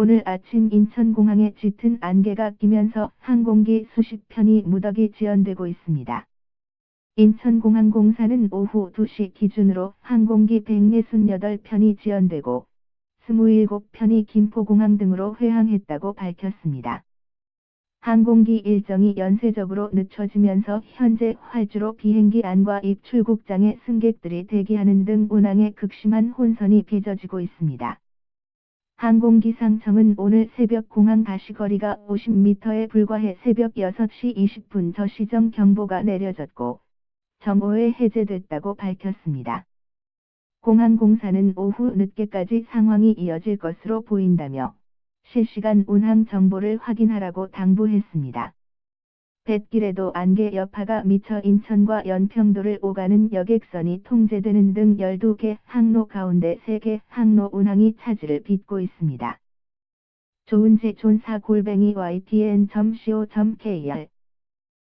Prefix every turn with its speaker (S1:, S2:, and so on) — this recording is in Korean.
S1: 오늘 아침 인천공항에 짙은 안개가 끼면서 항공기 수십 편이 무더기 지연되고 있습니다. 인천공항 공사는 오후 2시 기준으로 항공기 168편이 지연되고 27편이 김포공항 등으로 회항했다고 밝혔습니다. 항공기 일정이 연쇄적으로 늦춰지면서 현재 활주로 비행기 안과 입출국장에 승객들이 대기하는 등 운항에 극심한 혼선이 빚어지고 있습니다. 항공기상청은 오늘 새벽 공항 가시거리가 50m에 불과해 새벽 6시 20분 저시정 경보가 내려졌고 정오에 해제됐다고 밝혔습니다. 공항공사는 오후 늦게까지 상황이 이어질 것으로 보인다며 실시간 운항 정보를 확인하라고 당부했습니다. 뱃길에도 안개 여파가 미쳐 인천과 연평도를 오가는 여객선이 통제되는 등 12개 항로 가운데 3개 항로 운항이 차질을 빚고 있습니다. 조은지 존사 골뱅이 ytn.co.kr